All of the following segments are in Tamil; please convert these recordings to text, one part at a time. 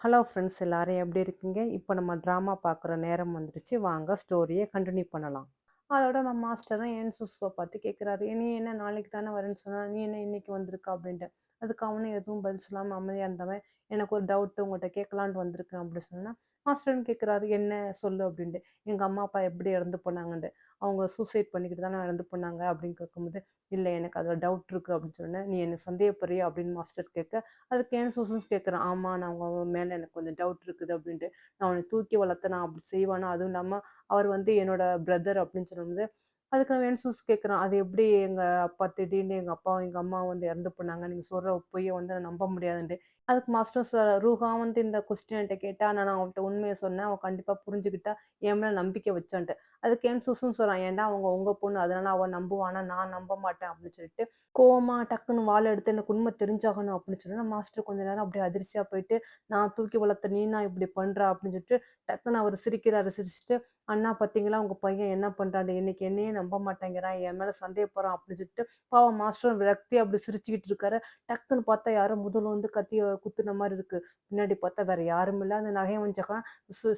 ஹலோ ஃப்ரெண்ட்ஸ் எல்லாரும் எப்படி இருக்கீங்க? இப்போ நம்ம ட்ராமா பார்க்குற நேரம் வந்துருச்சு. வாங்க ஸ்டோரியை கண்டினியூ பண்ணலாம். அதோட நம்ம மாஸ்டரும் என் சுசுவை பார்த்து கேட்குறாரு நீ என்ன நாளைக்கு தானே வரேன்னு சொன்னால் நீ என்ன இன்னைக்கு வந்திருக்கா? அப்படின்ட்டு. அதுக்கு அவனும் எதுவும் பதில் சொல்லாமல் அமைதியாக இருந்தவன் எனக்கு ஒரு டவுட் உங்கள்கிட்ட கேட்கலான்ட்டு வந்திருக்கேன் அப்படின்னு சொன்னா மாஸ்டர்னு கேட்குறாரு என்ன சொல்லு? அப்படின்ட்டு. எங்கள் அம்மா அப்பா எப்படி இறந்து போனாங்கன்ட்டு. அவங்க சூசைட் பண்ணிக்கிட்டு தானே இறந்து போனாங்க அப்படின்னு கேட்கும்போது இல்லை எனக்கு அதில் டவுட் இருக்குது அப்படின்னு சொன்னேன். நீ என்ன சந்தேகப்படுறியா? அப்படின்னு மாஸ்டர் கேட்க அதுக்கு ஏன் சூசன்ஸ் கேட்குறேன். ஆமாம் நான் அவங்க மேலே எனக்கு கொஞ்சம் டவுட் இருக்குது அப்படின்ட்டு. நான் அவனை தூக்கி வளர்த்த நான் அப்படி செய்வானா? அதுவும் இல்லாமல் அவர் வந்து என்னோட பிரதர் அப்படின்னு சொல்லும்போது அதுக்கு நான் வேணும் சூஸ் கேட்குறான் அது எப்படி எங்கள் அப்பா திடீர்னு எங்கள் அப்பாவும் எங்கள் அம்மாவும் வந்து இறந்து போனாங்க. நீங்கள் சொல்கிற பொய்யை வந்து நான் நம்ப முடியாதுன்ட்டு. அதுக்கு மாஸ்டர் சொல்ற ரூஹா வந்து இந்த கொஸ்டின் என்கிட்ட கேட்டா நான் அவன்கிட்ட உண்மையை சொன்னேன். அவன் கண்டிப்பாக புரிஞ்சுக்கிட்டா என் மேலே நம்பிக்கை வச்சான்ட்டு. அதுக்கு ஏன் சுசுன்னு சொல்கிறான் ஏன்டா அவங்க உங்கள் பொண்ணு? அதனால அவன் நம்புவானா? நான் நம்ப மாட்டேன். அப்படின்னு சொல்லிட்டு கோவமா டக்குன்னு வாழை எடுத்து எனக்கு உண்மை தெரிஞ்சாகணும். அப்படின்னு சொல்லி மாஸ்டர் கொஞ்ச நேரம் அப்படியே அதிர்ச்சியாக போயிட்டு நான் தூக்கி வளர்த்த நீ நான் இப்படி பண்றா? அப்படின்னு சொல்லிட்டு டக்குன்னு அவர் சிரிக்கிறாரு சிரிச்சுட்டு அண்ணா பார்த்தீங்களா உங்க பையன் என்ன பண்ணுறாரு இன்னைக்கு என்னையே நம்ப மாட்டேங்கிறான். என் மேல சந்தேகப்படுறான். அப்படின்னு சொல்லிட்டு பாவம் மாஸ்டர் விரக்தி அப்படி சிரிச்சுக்கிட்டு இருக்காரு. டக்குன்னு பார்த்தா யாரும் முதல்ல வந்து கத்திய குத்துன மாதிரி இருக்கு. பின்னாடி பார்த்தா வேற யாரும் இல்லை. அந்த நகையை வஞ்சகம்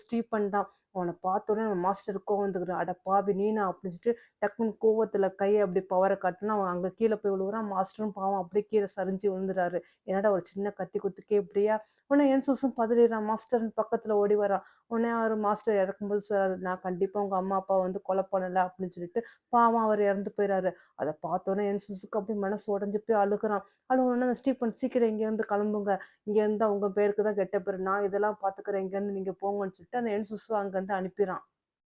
ஸ்டீபன் தான் அவனை பார்த்தோன்னே நம்ம மாஸ்டர் கோவம் வந்துக்கிறான் அட பாவி நீனா அப்படின்னு சொல்லிட்டு டக்குன்னு கோவத்துல கையை அப்படி பவரை காட்டுனா அவன் அங்க கீழே போய் விழுவுறான். மாஸ்டரும் பாவம் அப்படியே கீழே சரிஞ்சு விழுந்துறாரு. என்னடா ஒரு சின்ன கத்தி குத்துக்கே இப்படியா? உடனே என் சூசும் பதறிடுறான். மாஸ்டர் பக்கத்துல ஓடி வரான். உடனே அவர் மாஸ்டர் இறக்கும்போது சொல்றாரு நான் கண்டிப்பா உங்க அம்மா அப்பா வந்து கொலை பண்ணல அப்படின்னு சொல்லிட்டு பாவம் அவர் இறந்து போயிறாரு. அதை பார்த்தோன்னே என் சூசுக்கு அப்படி மனசு உடஞ்சு போய் அழுகுறான். அழுகணும்னா அந்த ஸ்டீபன் சீக்கிரம் இங்க கிளம்புங்க. இங்க இருந்தா உங்க பேருக்கு தான் கெட்ட பேரு. நான் இதெல்லாம் பாத்துக்கிறேன். இங்க இருந்து நீங்க போங்கன்னு சொல்லிட்டு அந்த என் சுசு அங்க இருந்து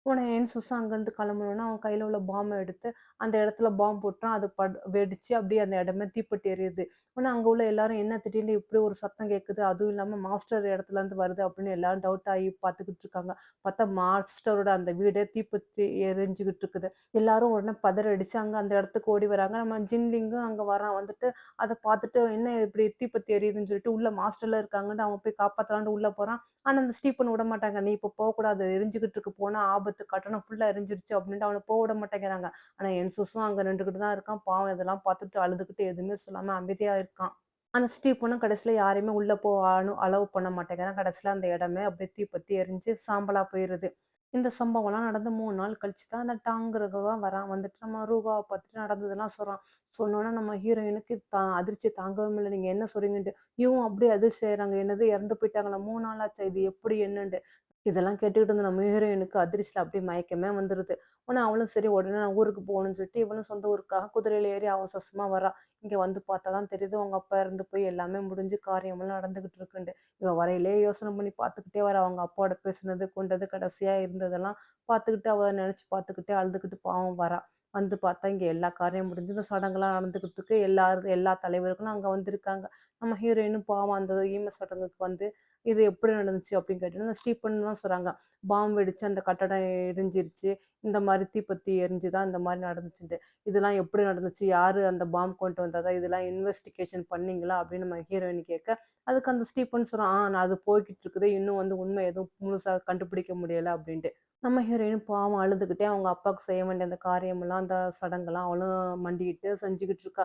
உடனே என் அங்கேருந்து கிளம்பணுன்னா அவன் கையில் உள்ள பாம்பை எடுத்து அந்த இடத்துல பாம்பு போட்டான் அது பட் வெடிச்சு அப்படியே அந்த இடமே தீப்பட்டு எரியுது உடனே அங்கே உள்ள எல்லாரும் என்ன திடீர்னு இப்படி ஒரு சத்தம் கேட்குது அதுவும் இல்லாமல் மாஸ்டர் இடத்துல இருந்து வருது அப்படின்னு எல்லாரும் டவுட் ஆகி பார்த்துக்கிட்டு இருக்காங்க. பார்த்தா மாஸ்டரோட அந்த வீடே தீப்பத்தி எரிஞ்சுக்கிட்டு இருக்குது. எல்லாரும் உடனே பதறடிச்சு அங்கே அந்த இடத்துக்கு ஓடி வராங்க. நம்ம ஜின்லிங்கும் அங்கே வரான். வந்துட்டு அதை பார்த்துட்டு என்ன இப்படி தீப்பத்தி எரியுதுன்னு சொல்லிட்டு உள்ள மாஸ்டர்ல இருக்காங்கன்னு அவன் போய் காப்பாத்தலான்னு உள்ள போறான். ஆனால் அந்த ஸ்டீப்பன் விட மாட்டாங்க. நீ இப்போ போகக்கூடாது. எரிஞ்சுக்கிட்டு இருக்கு போனால் ஆபத்து. கட்டணம் ஃபுல்லா எரிஞ்சிருச்சு அப்படின்ட்டு அவனை போக விட மாட்டேங்கிறாங்க. ஆனா என் சுசும் அங்க நின்றுக்கிட்டு தான் இருக்கான். பாவம் இதெல்லாம் பார்த்துட்டு அழுதுகிட்டு எதுவுமே சொல்லாம அமைதியா இருக்கான். அந்த ஸ்டீப்பனும் கடைசியில யாரையுமே உள்ள போ அளவு அலோவ் பண்ண மாட்டேங்கிறான். கடைசியில அந்த இடமே அப்படியே தீப்பத்தி எரிஞ்சு சாம்பலா போயிருது. இந்த சம்பவம்லாம் நடந்து மூணு நாள் கழிச்சு தான் அந்த டாங்குறவன் வரான். வந்துட்டு நம்ம ரூபாவை பார்த்துட்டு நடந்ததெல்லாம் சொல்றான். சொன்னோன்னா நம்ம ஹீரோயினுக்கு தா அதிர்ச்சி தாங்கவே இல்லை. நீங்க என்ன சொல்றீங்கன்ட்டு இவன் அப்படியே அதிர்ச்சி செய்யறாங்க என்னது இறந்து போயிட்டாங்களா? மூணு நாள் ஆச்சு. இது எப்படி என்னன்ட்டு. இதெல்லாம் கேட்டுக்கிட்டு இருந்த நம்ம ஹீரோயினுக்கு அதிர்ச்சியில் அப்படியே மயக்கமே வந்துடுது உடனே அவளும் சரி உடனே நான் ஊருக்கு போகணும்னு சொல்லிட்டு இவளும் சொந்த ஊருக்காக குதிரையில் ஏறி அவசரமாக வரா. இங்கே வந்து பார்த்தா தான் தெரியுது அவங்க அப்பா இருந்து போய் எல்லாமே முடிஞ்சு காரியமெல்லாம் நடந்துகிட்டு இருக்குண்டு இவன் வரையிலே யோசனை பண்ணி பார்த்துக்கிட்டே வர. அவங்க அப்பாவோட பேசுனது கொண்டது கடைசியாக இருந்ததெல்லாம் பார்த்துக்கிட்டு அவள் நினச்சி பார்த்துக்கிட்டே அழுதுகிட்டு பாவம் வரா. வந்து பார்த்தா இங்கே எல்லா காரியம் முடிஞ்சு இந்த சடங்குலாம் நடந்துக்கிட்டு இருக்கு எல்லாரும் எல்லா தலைவர்களும் அங்கே வந்திருக்காங்க. நம்ம ஹீரோயினும் பாவம் அந்த ஈம சடங்குக்கு வந்து இது எப்படி நடந்துச்சு அப்படின்னு கேட்டீங்கன்னா அந்த ஸ்டீபன் தான் சொல்கிறாங்க பாம்பு வெடிச்சு அந்த கட்டடம் எரிஞ்சிருச்சு. இந்த மாதிரி தீப்பத்தி எரிஞ்சுதான் இந்த மாதிரி நடந்துச்சுட்டு இதெல்லாம் எப்படி நடந்துச்சு? யார் அந்த பாம்பு கொண்டு வந்ததா? இதெல்லாம் இன்வெஸ்டிகேஷன் பண்ணீங்களா? அப்படின்னு நம்ம ஹீரோயின் கேட்க அதுக்கு அந்த ஸ்டீபன் சொல்கிறோம் ஆ நான் அது போய்கிட்டு இருக்குது. இன்னும் வந்து உண்மை எதுவும் முழுசாக கண்டுபிடிக்க முடியலை அப்படின்ட்டு. நம்ம ஹீரோயின் பாவம் அழுதுகிட்டே அவங்க அப்பாவுக்கு செய்ய வேண்டிய அந்த காரியமெல்லாம் அந்த சடங்கெல்லாம் அவளும் மண்டிக்கிட்டு செஞ்சுக்கிட்டு இருக்கா.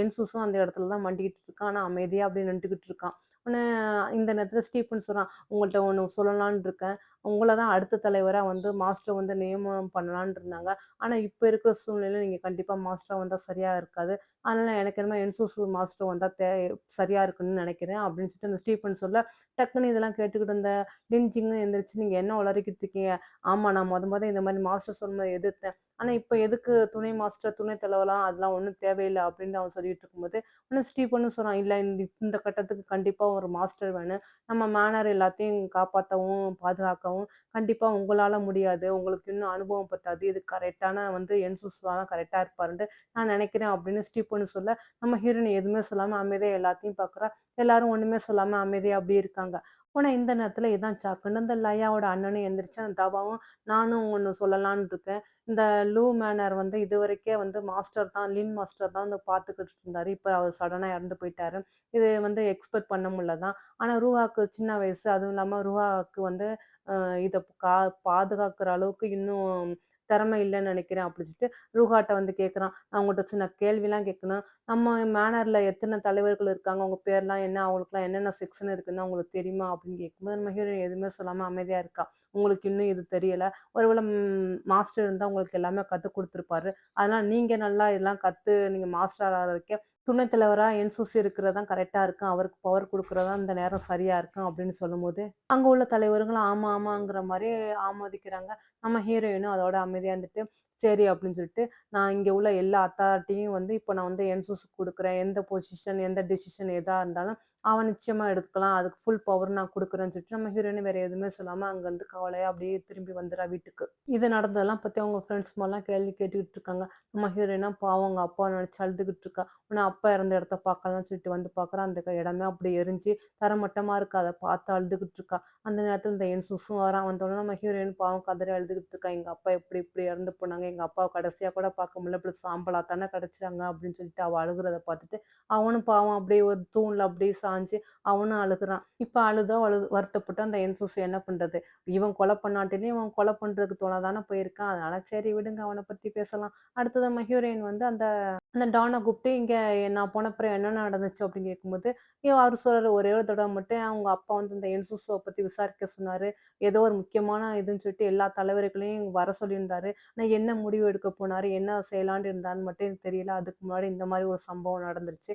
என் சூசும் அந்த இடத்துல தான் மண்டிக்கிட்டு இருக்கான் ஆனா அமைதியாக அப்படியே நின்றுக்கிட்டு இருக்கான் உன்னை இந்த நேரத்தில் ஸ்டீஃபன் சொல்கிறான் உங்கள்கிட்ட ஒன்று சொல்லலான்னு இருக்கேன். உங்களை தான் அடுத்த தலைவராக வந்து மாஸ்டர் வந்து நியமனம் பண்ணலான்னு இருந்தாங்க. ஆனால் இப்போ இருக்கிற சூழ்நிலையில் நீங்கள் கண்டிப்பாக மாஸ்டராக வந்தால் சரியாக இருக்காது. அதனால் எனக்கு என்னமோ என்சூசு மாஸ்டர் வந்தால் தே சரியாக இருக்குன்னு நினைக்கிறேன் அப்படின்னு சொல்லிட்டு அந்த ஸ்டீஃபன் சொல்ல டக்குன்னு இதெல்லாம் கேட்டுக்கிட்டு இருந்த லின்ஜிங்னு எந்திரிச்சு நீங்கள் என்ன உளறிக்கிட்டு இருக்கீங்க? ஆமாம் நான் முத முத இந்த மாதிரி மாஸ்டர் சொன்னதை எதிர்த்தேன். ஆனால் இப்போ எதுக்கு துணை மாஸ்டர் துணை தலைவலாம் அதெல்லாம் ஒன்றும் தேவையில்லை அப்படின்னு அவன் சொல்லிட்டு இருக்கும்போது உடனே ஸ்டீபனும் சொல்கிறான் இல்லை இந்த இந்த கட்டத்துக்கு கண்டிப்பாக ஒரு மாஸ்டர் வேணும். நம்ம மேனர் எல்லாத்தையும் காப்பாற்றவும் பாதுகாக்கவும் கண்டிப்பாக உங்களால் முடியாது. உங்களுக்கு இன்னும் அனுபவம் பத்தாது. இது கரெக்டான வந்து என்சூஸ் தான் கரெக்டா இருப்பாருன்ட்டு நான் நினைக்கிறேன் அப்படின்னு ஸ்டீபன் சொல்ல நம்ம ஹீரோயின் எதுவுமே சொல்லாமல் அமைதியாக எல்லாத்தையும் பார்க்குறா எல்லாரும் ஒன்றுமே சொல்லாமல் அமைதியாக அப்படியே இருக்காங்க. உடனே இந்த நேரத்தில் இதான் சாக்குன்னு இந்த லயாவோட அண்ணனும் எந்திரிச்சு அந்த தபாவும் நானும் ஒன்று சொல்லலான்னு இருக்கேன் இந்த லூ மேனர் வந்து இதுவரைக்கே வந்து மாஸ்டர் தான் லின் மாஸ்டர் தான் வந்து பார்த்துக்கிட்டு இருந்தார் இப்போ அவர் சடனாக இறந்து போயிட்டாரு. இது வந்து எக்ஸ்பெக்ட் பண்ண முடியல தான். ஆனால் ரூஹாக்கு சின்ன வயசு அதுவும் இல்லாமல் ரூஹாக்கு வந்து இதை கா பாதுகாக்கிற அளவுக்கு இன்னும் திறமை இல்லைன்னு நினைக்கிறேன் அப்படின்னு சொல்லிட்டு ரூஹாட்டை வந்து கேட்குறான். நான் சின்ன கேள்விலாம் கேட்கணும். நம்ம மேனரில் எத்தனை தலைவர்கள் இருக்காங்க? அவங்க பேர்லாம் என்ன? அவங்களுக்குலாம் என்னென்ன செக்ஷன் இருக்குன்னு அவங்களுக்கு தெரியுமா? அப்படின்னு கேட்கும்போது நம்ம ஹீரோயின் எதுவுமே சொல்லாமல் அமைதியாக இருக்கா. உங்களுக்கு இன்னும் இது தெரியலை ஒருவேளை மாஸ்டர் இருந்தால் உங்களுக்கு எல்லாமே கற்றுக் கொடுத்துருப்பாரு அதனால் நீங்கள் நல்லா இதெல்லாம் கற்று நீங்கள் மாஸ்டர் ஆகுற வரைக்கும் துணைத் தலைவரா என்சூசி இருக்கிறது தான் இருக்கும். அவருக்கு பவர் கொடுக்குறதா இந்த நேரம் சரியா இருக்கும் அப்படின்னு சொல்லும்போது, அங்க உள்ள தலைவர்களும் ஆமா, ஆமாங்கிற மாதிரி ஆமோதிக்கிறாங்க. நம்ம ஹீரோயினும் அதோட அமைதியா இருந்துட்டு, சரி அப்படின்னு சொல்லிட்டு, நான் இங்கே உள்ள எல்லா அத்தாரிட்டியும் வந்து இப்போ நான் வந்து என்சூஸ் கொடுக்குறேன் எந்த பொசிஷன், எந்த டிசிஷன் எதாக இருந்தாலும் அவன் நிச்சயமாக எடுக்கலாம். அதுக்கு ஃபுல் பவர் நான் கொடுக்குறேன்னு சொல்லிட்டு, நம்ம ஹீரோயின் வேறு எதுவுமே சொல்லாமல் அங்கேருந்து கவலையாக அப்படியே திரும்பி வந்துடா வீட்டுக்கு. இது நடந்ததெல்லாம் பற்றி அவங்க ஃப்ரெண்ட்ஸ் மாதிரிலாம் கேள்வி கேட்டுக்கிட்டு இருக்காங்க. நம்ம ஹீரோயினா பாவம் அவங்க அப்பா நினச்சி அழுதுகிட்டு இருக்கா. உன்னை அப்பா இறந்த இடத்த பார்க்கலாம்னு சொல்லிட்டு வந்து பார்க்குறா. அந்த இடமே அப்படி எரிஞ்சு தரமட்டமாக இருக்கா அதை பார்த்து அழுதுகிட்டு இருக்கா. அந்த நேரத்தில் இந்த என்சூஸும் வரான். வந்தோடனே நம்ம ஹீரோயின் பாவம் கதறி அழுதுகிட்டு இருக்கா. எங்கள் அப்பா இப்படி இப்படி இறந்து போனாங்க. எங்க அப்பாவை கடைசியா கூட பார்க்க முடியல. இப்படி சாம்பலா தானே கிடைச்சாங்க அப்படின்னு சொல்லிட்டு அவள் அழுகிறத பார்த்துட்டு, அவனும் பாவம் அப்படியே ஒரு தூண்ல அப்படியே சாஞ்சு அவனும் அழுகுறான். இப்ப அழுதோ அழுது வருத்தப்பட்டு அந்த என்சூசி என்ன பண்றது? இவன் கொலை பண்ணாட்டியும் இவன் கொலை பண்றதுக்கு துணை தானே போயிருக்கான். அதனால சரி விடுங்க அவனை பத்தி பேசலாம். அடுத்தது நம்ம வந்து அந்த அந்த டான கூப்பிட்டு, "இங்க நான் போனப்புறம் என்ன நடந்துச்சு?" அப்படின்னு கேட்கும்போது, அவர் சொல்கிற "ஒரே ஒரு தடவை மட்டும் அவங்க அப்பா வந்து இந்த என்சூஸ பத்தி விசாரிக்க சொன்னாரு. ஏதோ ஒரு முக்கியமான இதுன்னு சொல்லிட்டு எல்லா தலைவர்களையும் வர சொல்லியிருந்தாரு. நான் என்ன முடிவு எடுக்க போனாரு? என்ன செய்யலான்னு இருந்தான்னு மட்டும் எனக்கு தெரியல. அதுக்கு முன்னாடி இந்த மாதிரி ஒரு சம்பவம் நடந்துருச்சு.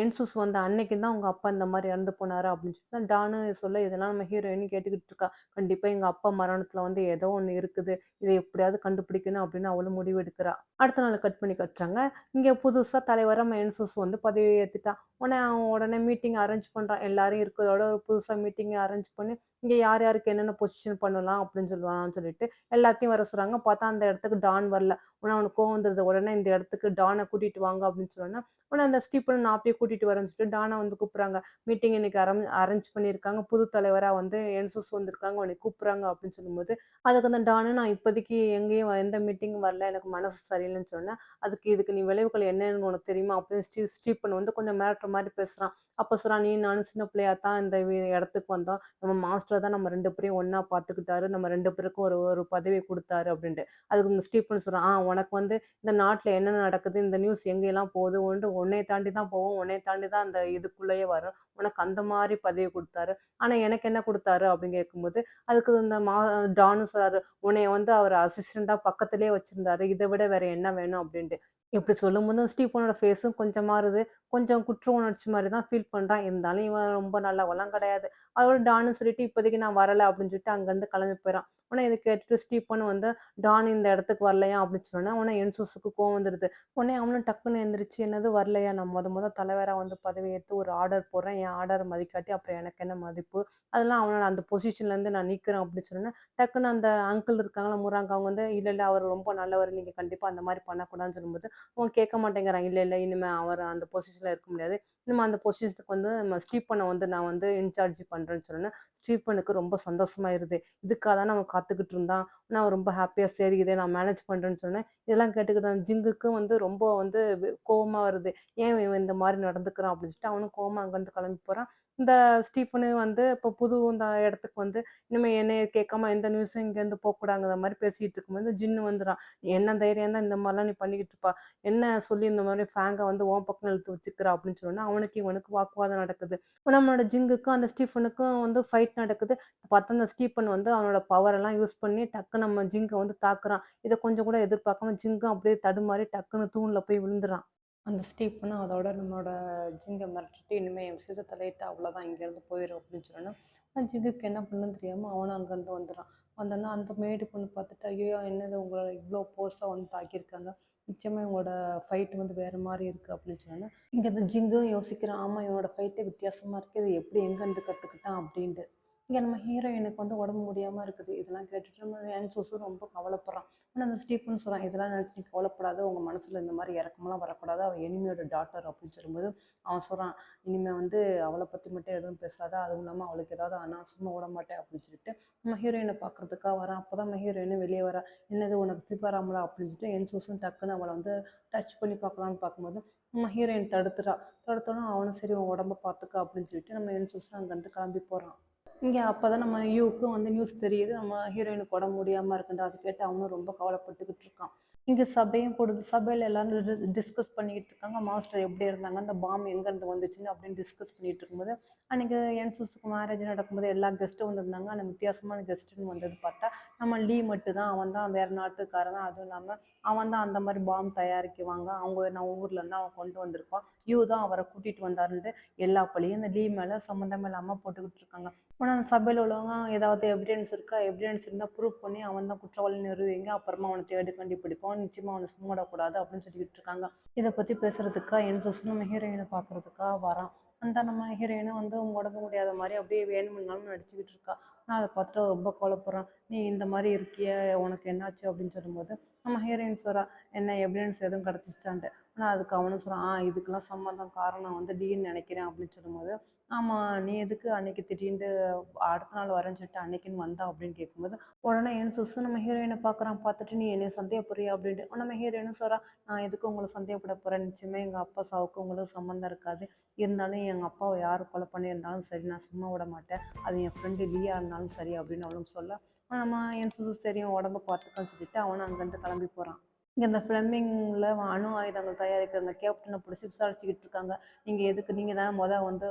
என்சூஸ் வந்த அன்னைக்கு தான் உங்கள் அப்பா இந்த மாதிரி இறந்து போனாரு." அப்படின்னு சொல்லிட்டு தான் டானு சொல்ல, இதெல்லாம் நம்ம ஹீரோயின் கேட்டுக்கிட்டு இருக்கா. கண்டிப்பாக எங்க அப்பா மரணத்தில் வந்து ஏதோ ஒன்று இருக்குது. இதை எப்படியாவது கண்டுபிடிக்கணும் அப்படின்னு அவளும் முடிவு எடுக்கிறா. அடுத்த நாள் கட் பண்ணி கட்டுறாங்க இங்கே புதுசாக தலைவராக நம்ம என்சூஸ் வந்து பதவி ஏத்துட்டான். உடனே அவன் உடனே மீட்டிங் அரேஞ்ச் பண்ணுறான் எல்லாரும் இருக்கிறதோட ஒரு புதுசாக மீட்டிங் அரேஞ்ச் பண்ணி, இங்கே யார் யாருக்கு என்னென்ன பொசிஷன் பண்ணலாம் அப்படின்னு சொல்லுவான்னு சொல்லிட்டு எல்லாத்தையும் வர சொல்றாங்க. பார்த்தா அந்த இடத்துக்கு டான் வரல. உடனே அவனுக்கு கோவம் வந்துருது. உடனே இந்த இடத்துக்கு டானை கூட்டிட்டு வாங்க அப்படின்னு சொன்னோனே, உடனே அந்த ஸ்டீப்பனை நான் அப்படியே கூட்டிட்டு வரேன்னு சொல்லிட்டு டானை வந்து கூப்பிடுறாங்க. மீட்டிங் இன்னைக்கு அரேஞ் அரேஞ்ச் பண்ணியிருக்காங்க. புது தலைவரா வந்து என்சஸ் வந்திருக்காங்க. உன்னை கூப்பிடுறாங்க அப்படின்னு சொல்லும்போது, அதுக்கு அந்த டானு நான் இப்போதைக்கு எங்கேயும் எந்த மீட்டிங்கும் வரல. எனக்கு மனசு சரியில்லைன்னு சொன்னேன். அதுக்கு இதுக்கு நீ விளைவுகள் என்னன்னு உனக்கு தெரியுமா? அப்படின்னு ஸ்டீ ஸ்டீப்பன் வந்து கொஞ்சம் மிரட்டுற மாதிரி பேசுறான். அப்போ சொல்றான், "நீ நானும் சின்ன பிள்ளையா தான் இந்த இடத்துக்கு வந்தோம். நம்ம மாஸ்டர் தான் நம்ம ரெண்டு பேரையும் ஒன்றா பார்த்துக்கிட்டாரு. நம்ம ரெண்டு பேருக்கும் ஒரு ஒரு பதவி கொடுத்தாரு அப்படின்ட்டு. அதுக்கு இந்த ஸ்டீபன் சொல்றான், "ஆ உனக்கு வந்து இந்த நாட்டில் என்ன நடக்குது? இந்த நியூஸ் எங்கெல்லாம் போகுது? ஒன்று உன்னைய தாண்டி தான் போவோம் உன்னைய தாண்டி தான் அந்த இதுக்குள்ளேயே வரும். உனக்கு அந்த மாதிரி பதவி கொடுத்தாரு ஆனா எனக்கு என்ன குடுத்தாரு?" அப்படின்னு கேட்கும்போது, அதுக்கு இந்த மா டானு சொல்கிறாரு உன்னை வந்து அவர் அசிஸ்டன்ட்டா பக்கத்துலேயே வச்சிருந்தாரு. இதை விட வேற என்ன வேணும்?" அப்படின்ட்டு. இப்படி சொல்லும்போது ஸ்டீபனோட ஃபேஸும் கொஞ்சம் மாறுது. கொஞ்சம் குற்ற உணர்ச்சி மாதிரி தான் ஃபீல் பண்றான். இருந்தாலும் இவன் ரொம்ப நல்லவன்லாம் கிடையாது. அதோட டான்னு சொல்லிட்டு, "இப்போதைக்கு நான் வரலை அப்படின்னு சொல்லிட்டு அங்கேருந்து கிளம்பி போயிறான். ஆனால் இதை கேட்டுட்டு ஸ்டீபன் வந்து, "டான் இந்த இடத்துக்கு வரலையா?" அப்படின்னு சொன்னேன் உடனே என்சூஸுக்கு கோவம் வந்துடுது உடனே அவனும் டக்குன்னு எழுந்திரிச்சு "என்னது வரலையா? நான் முத முத தலைவராக வந்து பதவியேற்று ஒரு ஆர்டர் போடுறேன். என் ஆர்டர் மதிக்காட்டி அப்புறம் எனக்கு என்ன மதிப்பு? அதெல்லாம் அவனோட அந்த பொசிஷன்லேருந்து நான் நிற்கிறேன் அப்படின்னு சொன்னோனே, டக்குன்னு அந்த அங்கிள் இருக்காங்களா முறாங்க அவங்க வந்து, இல்லை இல்லை அவர் ரொம்ப நல்லவர் நீங்கள் கண்டிப்பாக அந்த மாதிரி பண்ணக்கூடாதுன்னு" சொல்லும்போது, அவங்க கேட்க மாட்டேங்கிறாங்க இல்லை இல்லை இனிமேல் அவர் அந்த பொசிஷனில் இருக்க முடியாது. இனிமேல் அந்த பொசிஷனுக்கு வந்து நம்ம ஸ்டீப்பனை வந்து நான் வந்து இன்சார்ஜ் பண்ணுறேன்னு சொன்னோனே, ஸ்டீப்பனுக்கு ரொம்ப சந்தோஷமாயிருது. இதுக்காக தான் நம்ம காத்துக்கிட்டு இருந்தான். நான் ரொம்ப ஹாப்பியாக "சரி இத நான் மேனேஜ் பண்ணுறேன்னு சொன்னேன். இதெல்லாம் கேட்டுக்கிட்டு ஜிங்குக்கும் வந்து ரொம்ப வந்து கோபமாக வருது. "ஏன் இவன் இந்த மாதிரி நடந்துக்கிறான்?" அப்படின்னு சொல்லிட்டு அவனும் கோபமாக அங்கேருந்து கிளம்பி போகிறான் இந்த ஸ்டீஃபனு வந்து இப்போ புது இந்த இடத்துக்கு வந்து, இனிமேல் என்னைய கேட்காம எந்த நியூஸும் இங்கேருந்து போகக்கூடாங்கிற மாதிரி பேசிகிட்டு இருக்கும்போது, ஜின்னு வந்துறான். "என்ன தைரியம் தான் இந்த மாதிரிலாம் நீ பண்ணிக்கிட்டு இருப்பா? என்ன சொல்லி இந்த மாதிரி ஃபேங்கை வந்து உன் பக்கம் இழுத்து வச்சுக்கிற?" அப்படின்னு சொன்னோன்னா அவனுக்கு இவனுக்கு வாக்குவாதம் நடக்குது. நம்மளோட ஜிங்குக்கும் அந்த ஸ்டீஃபனுக்கும் வந்து ஃபைட் நடக்குது. பார்த்தா அந்த ஸ்டீஃபன் வந்து அவனோட பவரெல்லாம் யூஸ் பண்ணி டக்குன்னு நம்ம ஜிங்கை வந்து தாக்குறான். இதை கொஞ்சம் கூட எதிர்பார்க்காம ஜிங்கும் அப்படியே தடுமாறி டக்குன்னு தூணில் போய் விழுந்துறான். அந்த ஸ்டீப்னா அதோட நம்மளோட ஜிங்கை மிரட்டிட்டு, இனிமேல் என் விஷயத்த தலையிட்டு அவ்வளோதான் இங்கேருந்து போயிடும் அப்படின்னு சொன்னோனே, ஜிங்குக்கு என்ன பண்ணணும்னு தெரியாமல் அவனும் அங்கேருந்து வந்துறான். வந்தோன்னா அந்த மேடு பொண்ணு பார்த்துட்டு, ஐயோ என்னது உங்களை இவ்வளோ போர்ஸாக வந்து தாக்கியிருக்காங்க. நிச்சயமாக இவங்களோட ஃபைட் வந்து வேறு மாதிரி இருக்குது அப்படின்னு சொன்னோனே, இங்கே இந்த ஜிங்கும் யோசிக்கிறான். ஆமாம் இவனோட ஃபைட்டே வித்தியாசமாக இருக்குது இது எப்படி எங்கேருந்து கற்றுக்கிட்டான் அப்படின்ட்டு. இங்க நம்ம ஹீரோயினுக்கு வந்து உடம்பு முடியாம இருக்குது. இதெல்லாம் கேட்டுட்டு நம்ம ஆன்சோஸும் ரொம்ப கவலைப்படுறான். ஆனால் அந்த ஸ்டீஃபன் சொல்றான், "இதெல்லாம் நினைச்சு நீ கவலைப்படாது உங்க மனசுல இந்த மாதிரி இறக்கமெல்லாம் வரக்கூடாது. அவன் இனிமையோட டாட்டர்" அப்படின்னு சொல்லும்போது, அவன் சொல்றான், "இனிமே வந்து அவளை பத்தி மட்டும் எதுவும் பேசாத. அதுவும் இல்லாம அவளுக்கு ஏதாவது ஆனா சும்மா விடமாட்டேன்" அப்படின்னு சொல்லிட்டு நம்ம ஹீரோயினை பார்க்கறதுக்காக வரான். அப்பதான் நம்ம ஹீரோயினும் வெளியே வரா. "என்னது உனக்கு ஃபீவராம்ல?" அப்படின்னு சொல்லிட்டு என் சூசும் டக்குன்னு அவளை வந்து டச் பண்ணி பார்க்கலான்னு பார்க்கும்போது, நம்ம ஹீரோயின் தடுத்துறா. தடுத்தோன்னா அவனும் சரி உன் உடம்ப பார்த்துக்க அப்படின்னு சொல்லிட்டு நம்ம என் என்சோஸும் அங்கேருந்து கிளம்பி போறான். இங்கே அப்போ தான் நம்ம யூக்கும் வந்து நியூஸ் தெரியுது. நம்ம ஹீரோயினுக்கு உடம்பு முடியாமல் இருக்குன்ட்டு அதை கேட்டு அவனும் ரொம்ப கவலைப்பட்டுக்கிட்டு இருக்கான். இங்கே சபையும் கொடுத்து சபையில் எல்லாரும் டிஸ்கஸ் பண்ணிக்கிட்டு இருக்காங்க. மாஸ்டர் எப்படி இருந்தாங்க? அந்த பாம் எங்கேருந்து வந்துச்சுன்னு அப்படின்னு டிஸ்கஸ் பண்ணிட்டு இருக்கும்போது அன்றைக்கி என்சூஸுக்கு மேரேஜ் நடக்கும்போது எல்லா கெஸ்ட்டும் வந்திருந்தாங்க. ஆனால் வித்தியாசமான கெஸ்ட்டுன்னு வந்தது பார்த்தா நம்ம லீ மட்டும் தான் அவன் தான் வேறு நாட்டுக்காரன். அதுவும் இல்லாமல் அவன் தான் அந்த மாதிரி பாம் தயாரிக்குவாங்க அவங்க நம்ம ஊர்லேருந்து அவன் கொண்டு வந்திருப்பான் யூ தான் அவரை கூட்டிகிட்டு வந்தாருன்ட்டு எல்லா பழியும் இந்த லீவ் மேலே சம்மந்தம் இல்லாமல் போட்டுக்கிட்டு இருக்காங்க. ஆனால் அந்த சபையில் உள்ளவங்க ஏதாவது எவிடன்ஸ் இருக்கா? எவிடன்ஸ் இருந்தால் ப்ரூவ் பண்ணி அவன் தான் குற்றவாளி நிறுவீங்க அப்புறமா அவனை தேடி கண்டுபிடிப்போம். நிச்சயமாக அவனை சும்மாடக்கூடாது அப்படின்னு சொல்லிக்கிட்டு இருக்காங்க. இதை பற்றி பேசுறதுக்கா என் நம்ம ஹீரோயினை பார்க்குறதுக்கா வரான் அந்த நம்ம ஹீரோயினும் வந்து உடம்பு முடியாத மாதிரி அப்படியே வேணும்னாலும் நடிச்சுக்கிட்டு இருக்கா. நான் அதை பார்த்துட்டு ரொம்ப குழப்புறேன் நீ இந்த மாதிரி இருக்கிய உனக்கு என்னாச்சு அப்படின்னு சொல்லும்போது நம்ம ஹீரோயின் சொல்கிறா என்ன எவிடன்ஸ் எதுவும் கிடச்சிச்சான்ட்டு ஆனால் அதுக்கு அவனும் சொல்கிறான் ஆ இதுக்கெல்லாம் சம்மந்தம் காரணம் வந்து டீன்னு நினைக்கிறேன் அப்படின்னு சொல்லும்போது ஆமாம் நீ எதுக்கு அன்னைக்கு திடீர்னு அடுத்த நாள் வரேன்னு சொல்லிட்டு அன்னைக்குன்னு வந்தா? அப்படின்னு கேட்கும்போது உடனே என் சுசு நம்ம ஹீரோயினை பார்க்குறான் பார்த்துட்டு நீ என்னை சந்தேகப்படுறியா? அப்படின்ட்டு. நம்ம ஹீரோயினும் சொல்கிறா நான் எதுக்கு உங்களை சந்தேகப்பட போகிறேன் நிச்சயமே எங்கள் அப்பா சாவுக்கு உங்களுக்கு சம்மந்தம் இருக்காது. இருந்தாலும் எங்கள் அப்பாவை யார் கொலை பண்ணியிருந்தாலும் சரி நான் சும்மா விட மாட்டேன். அது என் ஃப்ரெண்டு லீயா இருந்தாலும் சரி அப்படின்னு அவளும் சொல்ல நம்ம என் சுசு சரியும் உடம்ப பார்த்துக்கன்னு சொல்லிட்டு அவனும் அங்கேருந்து கிளம்பி போகிறான் இங்கே இந்த ஃப்ளெமிங்கில் அணு ஆயுதங்கள் தயாரிக்கிற அந்த கேப்டனை பிடிச்சி விசாரிச்சுக்கிட்டு இருக்காங்க. நீங்கள் எதுக்கு நீங்கள் தான் மொதல் வந்து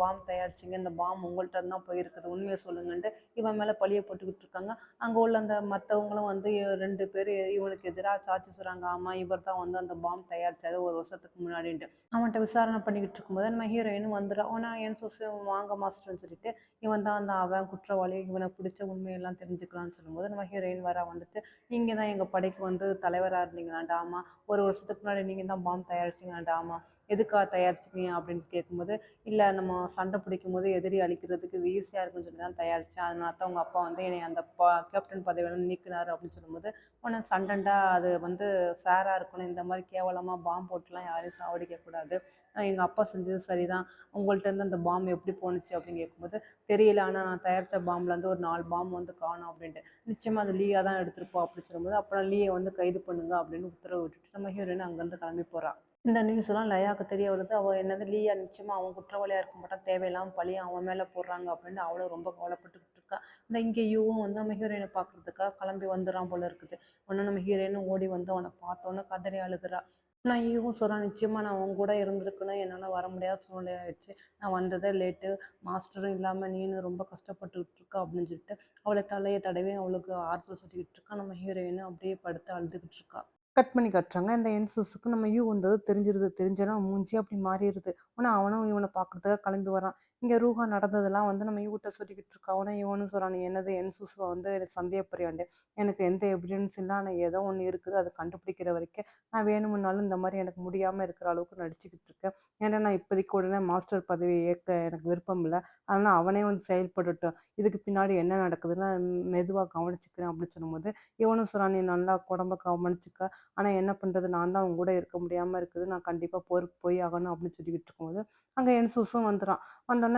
பாம் தயாரிச்சிங்க. இந்த பாம் உங்கள்கிட்ட தான் போயிருக்குது. உண்மையை சொல்லுங்கன்ட்டு இவன் மேலே பழிய போட்டுக்கிட்டு இருக்காங்க. அங்கே உள்ள அந்த மற்றவங்களும் வந்து ரெண்டு பேர் இவனுக்கு எதிராக சாட்சி சொல்கிறாங்க ஆமாம் இவர் தான் வந்து அந்த பாம் தயாரிச்சாரு ஒரு வருஷத்துக்கு முன்னாடின்ட்டு. அவன்கிட்ட விசாரணை பண்ணிக்கிட்டு இருக்கும்போது நம்ம ஹீரோயின் வந்துடும் ஆனால் என் சொசு வாங்க மாஸ்டர்னு சொல்லிட்டு இவன் தான் அந்த அவன் குற்றவாளி. இவனை பிடிச்ச உண்மையெல்லாம் தெரிஞ்சுக்கலாம்னு சொல்லும்போது நம்ம ஹீரோயின் வர வந்துட்டு நீங்கள் தான் எங்கள் படைக்கு வந்து தலைவராக இருந்தீங்களாண்டாமா? ஒரு வருஷத்துக்கு முன்னாடி நீங்கள் தான் பாம் தயாரிச்சிங்களாண்டாமா? எதுக்காக தயாரிச்சிங்க அப்படின்னு கேட்கும்போது இல்லை நம்ம சண்டை பிடிக்கும் போது எதிரி அழிக்கிறதுக்கு இது ஈஸியாக இருக்குன்னு சொல்லி தான் தயாரித்தேன் அதனால தான் உங்கள் அப்பா வந்து என்னை அந்த பா கேப்டன் பதவியில நீக்கினார் அப்படின்னு சொல்லும்போது உடனே சண்டைண்டா அது வந்து ஃபேராக இருக்கணும். இந்த மாதிரி கேவலமாக பாம் போட்டுலாம் யாரையும் சாவடிக்கக்கூடாது. எங்கள் அப்பா செஞ்சது சரிதான். உங்கள்கிட்ட இருந்து அந்த பாம் எப்படி போணுச்சு அப்படின்னு கேட்கும்போது தெரியல ஆனால் நான் தயாரித்த பாம்லேருந்து ஒரு நாலு பாம் வந்து காணும் அப்படின்ட்டு. நிச்சயமாக அது லீயாக தான் எடுத்திருப்போம் அப்படின்னு சொல்லும்போது அப்புறம் லீயை வந்து கைது பண்ணுங்க அப்படின்னு உத்தரவு விட்டுட்டு நம்ம ஹீரோயின் அங்கேருந்து கிளம்பி போகிறான் இந்த நியூஸ் எல்லாம் லயாவுக்கு தெரிய வருது. அவள் என்னது லீயா? நிச்சயமாக அவன் குற்றவாளியாக இருக்க மாட்டான். தேவையில்லாமல் பழி அவன் மேலே போடுறாங்க அப்படின்னு அவளும் ரொம்ப கவலைப்பட்டுக்கிட்டு இருக்கா. இந்த இங்கே யூவும் வந்து நம்ம ஹீரோயினை பார்க்கறதுக்காக கிளம்பி வந்துடுறான் போல இருக்குது. ஒன்று நம்ம ஹீரோயினும் ஓடி வந்து அவனை பார்த்தோன்னே கதறி அழுகிறா. நான் ஈவும் சொல்கிறேன் நிச்சயமாக நான் அவங்க கூட இருந்திருக்கணும். என்னால் வர முடியாத சூழ்நிலை ஆயிடுச்சு. நான் வந்ததே லேட்டு மாஸ்டரும் இல்லாமல் நீனு ரொம்ப கஷ்டப்பட்டுக்கிட்டு இருக்கா அப்படின்னு சொல்லிட்டு அவளை தலையை தடவி அவளுக்கு ஆறுதல் சொல்லிக்கிட்டு இருக்கா. நம்ம ஹீரோயினும் அப்படியே படுத்து அழுதுகிட்டு இருக்கா. கட் பண்ணி கட்டுறாங்க. இந்த என்சூஸுக்கு நம்ம யூ வந்தது தெரிஞ்சிருது. தெரிஞ்சனா மூஞ்சி அப்படி மாறிடுது. ஆனால் அவனும் இவனை பார்க்கறதுக்காக கிளம்பி வரான். இங்கே ரூஹா நடந்ததெல்லாம் வந்து நம்ம யூட்ட சொல்லிக்கிட்டு இருக்கா அவனை இவனும் சொல்கிறான் என்னது? என்சூஸை வந்து எனக்கு சந்தேகப்படுறியாண்டு? எனக்கு எந்த எவிடன்ஸ் இல்லை ஆனால் ஏதோ ஒன்று இருக்குது. அதை கண்டுபிடிக்கிற வரைக்கும் நான் வேணுமுன்னாலும் இந்த மாதிரி எனக்கு முடியாமல் இருக்கிற அளவுக்கு நடிச்சுக்கிட்டு இருக்கேன். ஏன்னா நான் இப்போதைக்கு உடனே மாஸ்டர் பதவி ஏற்க எனக்கு விருப்பம் இல்லை. அதனால் அவனே வந்து செயல்படட்டும். இதுக்கு பின்னாடி என்ன நடக்குதுன்னு மெதுவாக கவனிச்சுக்கிறேன். அப்படின்னு சொல்லும்போது இவனும் சொல்கிறான் நீ நல்லா உடம்ப கவனிச்சுக்க. ஆனால் என்ன பண்ணுறது நான் தான் அவங்க கூட இருக்க முடியாமல் இருக்குது. நான் கண்டிப்பாக போருக்கு போய் ஆகணும். அப்படின்னு சொல்லிக்கிட்டு இருக்கும்போது அங்கே என் சுசும் வந்துடுறான் வந்தோடனே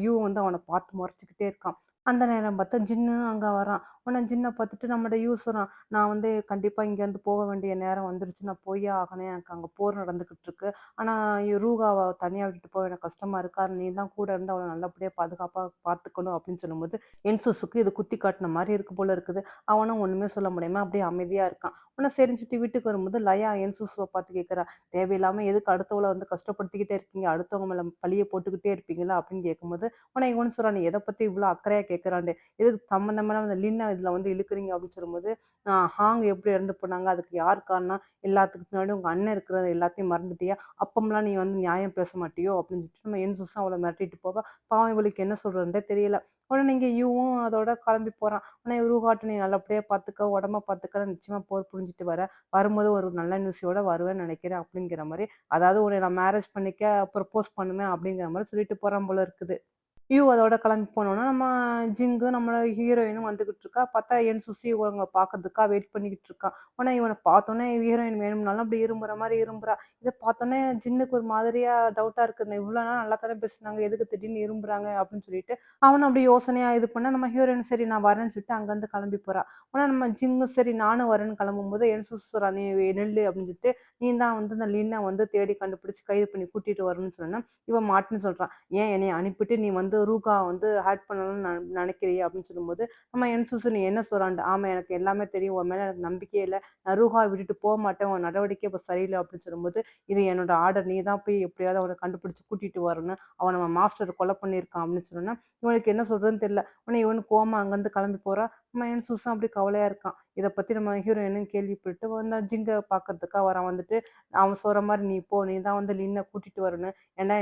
யூ வந்து அவனை பார்த்து முறைச்சிக்கிட்டே இருக்கான். அந்த நேரம் பார்த்தா ஜின்னு அங்கே வரான். உடனே ஜின்னை பார்த்துட்டு நம்மளோட யூஸ் வரான் நான் வந்து கண்டிப்பாக இங்கேருந்து போக வேண்டிய நேரம் வந்துருச்சு. நான் போயே ஆகணும். எனக்கு அங்கே போர் நடந்துக்கிட்டு இருக்கு. ஆனால் ரூகாவை தனியாக விட்டுட்டு போக எனக்கு கஷ்டமாக இருக்காது நீ தான் கூட இருந்து அவளை நல்லபடியாக பாதுகாப்பாக பார்த்துக்கணும். அப்படின்னு சொல்லும்போது என்சூஸுக்கு இது குத்தி காட்டின மாதிரி இருக்கு போல இருக்குது. அவனும் ஒன்றுமே சொல்ல முடியாமல் அப்படியே அமைதியாக இருக்கான். உடனே சரிஞ்சுட்டு வீட்டுக்கு வரும்போது லயா என்சூஸுவை பார்த்து கேட்குறா தேவையில்லாமல் எதுக்கு அடுத்தவளை வந்து கஷ்டப்படுத்திக்கிட்டே இருக்கீங்க? அடுத்தவங்க மேலே பழியை போட்டுக்கிட்டே இருப்பீங்களா? அப்படின்னு கேட்கும்போது உடனே இவனு சொல்கிறான் நீ எதை பற்றி இவ்வளோ அக்கறையாக கேட்குறான்ட்டு எதுக்கு சம்மந்தமான அந்த லின்ன இதில் வந்து இழுக்கிறீங்க அப்படின்னு சொல்லும்போது ஹாங் எப்படி இறந்து போனாங்க? அதுக்கு யார் காரணம்? எல்லாத்துக்கு பின்னாடி உங்கள் அண்ணன் இருக்கிறத எல்லாத்தையும் மறந்துட்டியா? அப்பம்லாம் நீ வந்து நியாயம் பேச மாட்டியோ? அப்படின்னு சொல்லிட்டு நம்ம என்சூஸும் அவளை மிரட்டிட்டு போக பாவம் இவளுக்கு என்ன சொல்கிறதுன்றே தெரியல. உடனே இங்கே இவன் அதோட கிளம்பி போகிறான் ஆனால் ரூஹாட்டு நீ நல்லபடியாக பார்த்துக்க உடம்ப பார்த்துக்க நிச்சயமாக போர் புரிஞ்சுட்டு வர வரும்போது ஒரு நல்ல நியூஸியோட வருவேன்னு நினைக்கிறேன் அப்படிங்கிற மாதிரி. அதாவது உன்னை நான் மேரேஜ் பண்ணிக்க ப்ரப்போஸ் பண்ணுவேன் அப்படிங்கிற மாதிரி சொல்லிட்டு போகிறான் போல இருக்குது. யூ அதோட கிளம்பி போனோன்னா நம்ம ஜிங்கு நம்மளோட ஹீரோயினும் வந்துகிட்டு இருக்கா? பார்த்தா என் சுசி இவங்க பார்க்கறதுக்கா வெயிட் பண்ணிக்கிட்டு இருக்கா? ஆனால் இவனை பார்த்தோன்னே ஹீரோயின் வேணும்னாலும் அப்படி இரும்புற மாதிரி இரும்புறா. இதை பார்த்தோன்னே ஜின்னுக்கு ஒரு மாதிரியா டவுட்டாக இருக்குது. இவ்வளோ நாள் நல்லா தானே பேசுனாங்க. எதுக்கு திடீர்னு இரும்புறாங்க? அப்படின்னு சொல்லிட்டு அவனை அப்படி யோசனையா இது பண்ணா நம்ம ஹீரோயின் சரி நான் வரேன்னு சொல்லிட்டு அங்கேருந்து கிளம்பி போறா. ஆனால் நம்ம ஜிங்கு சரி நானும் வரேன்னு கிளம்பும்போது என் சுசுரா நீ நெல்லு அப்படின்னு சொல்லிட்டு நீ தான் வந்து இந்த லீனை வந்து தேடி கண்டுபிடிச்சு கைது பண்ணி கூட்டிட்டு வரணும்னு சொன்னா இவன் மாட்டுன்னு சொல்றான். ஏன் என்னை அனுப்பிட்டு நீ வந்து வந்து ரூகா வந்து ஆட் பண்ணணும்னு நெ அப்படின்னு சொல்லும்போது, நம்ம என் என்சூசு நீ என்ன சொல்றான்ட்டு, ஆமாம் எனக்கு எல்லாமே தெரியும். உன் மேலே எனக்கு நம்பிக்கையே இல்லை நான் ரூகா விட்டுட்டு போக மாட்டேன். உன் நடவடிக்கை இப்போ சரியில்லை அப்படின்னு சொல்லும்போது, இது என்னோட ஆர்டர். நீ தான் போய் எப்படியாவது அவனை கண்டுபிடிச்சி கூட்டிட்டு வரணும். அவன் நம்ம மாஸ்டர் கொலை பண்ணியிருக்கான் அப்படின்னு சொன்னோனே, இவனுக்கு என்ன சொல்கிறதுன்னு தெரியல. உடனே இவன் கோமா அங்கேருந்து கிளம்பி போறான். நம்ம என்சூஸும் அப்படியே கவலையாக இருக்கான். இதை பற்றி நம்ம ஹீரோயினும் கேள்விப்பட்டு வந்து ஜிங்க பார்க்கறதுக்காக வரான். வந்துட்டு அவன் சொல்கிற மாதிரி நீ போ. நீ தான் வந்து லின்னை கூட்டிகிட்டு வரணும். ஏன்னா